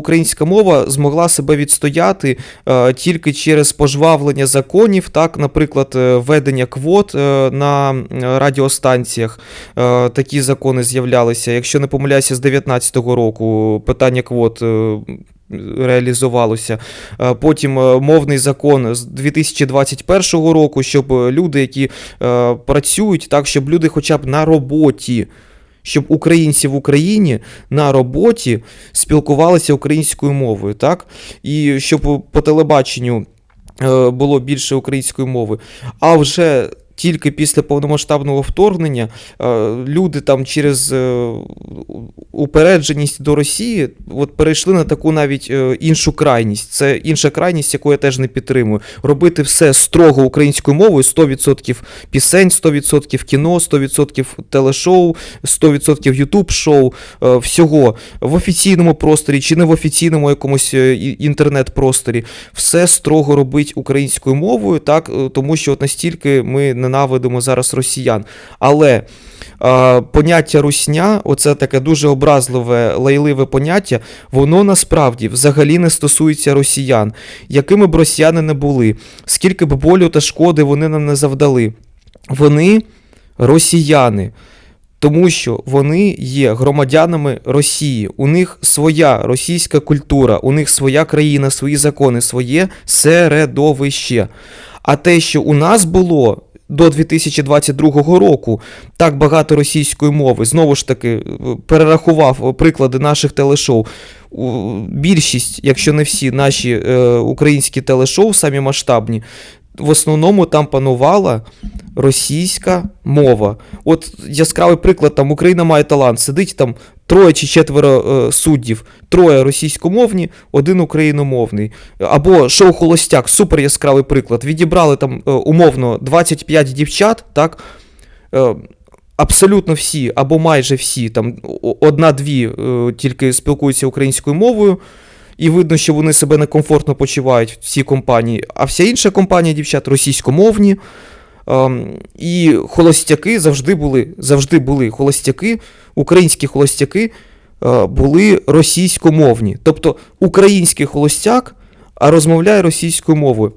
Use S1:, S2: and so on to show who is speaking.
S1: українська мова змогла себе відстояти е, тільки через пожвавлення законів, так, наприклад, е, введення квот е, на радіостанціях. Такі закони з'являлися. Якщо не помиляюся, з 19-го року питання квот. Реалізувалося. Потім мовний закон з 2021 року, щоб люди, які працюють, так, щоб люди хоча б на роботі, щоб українці в Україні на роботі спілкувалися українською мовою, так? І щоб по телебаченню е, було більше української мови. А вже тільки після повномасштабного вторгнення е, люди там через е, упередженість до Росії от перейшли на таку навіть е, іншу крайність. Це інша крайність, яку я теж не підтримую. Робити все строго українською мовою, 100% пісень, 100% кіно, 100% телешоу, 100% ютуб шоу, е, всього в офіційному просторі чи не в офіційному якомусь інтернет-просторі. Все строго робить українською мовою, так, тому що от настільки ми ненавидимо зараз росіян. Але е, поняття русня, оце таке дуже образливе, лайливе поняття, воно насправді взагалі не стосується росіян, якими б росіяни не були, скільки б болю та шкоди вони нам не завдали. Вони росіяни. Тому що вони є громадянами Росії, у них своя російська культура, у них своя країна, свої закони, своє середовище. А те, що у нас було до 2022 року так багато російської мови, знову ж таки, е, перерахував е, приклади наших телешоу. Більшість, якщо не всі, наші е, українські телешоу, самі масштабні, в основному там панувала російська мова. От яскравий приклад, там Україна має талант, сидить там троє чи четверо е, суддів, троє російськомовні, один україномовний. Або шоу Холостяк, супер яскравий приклад. Відібрали там е, умовно 25 дівчат, так? Е, Абсолютно всі, або майже всі, там одна-дві е, тільки спілкуються українською мовою, і видно, що вони себе некомфортно почувають в цій компанії, а вся інша компанія дівчат російськомовні. Ем, і холостяки завжди були, завжди були холостяки, українські холостяки е, були російськомовні. Тобто український холостяк, а розмовляє російською мовою.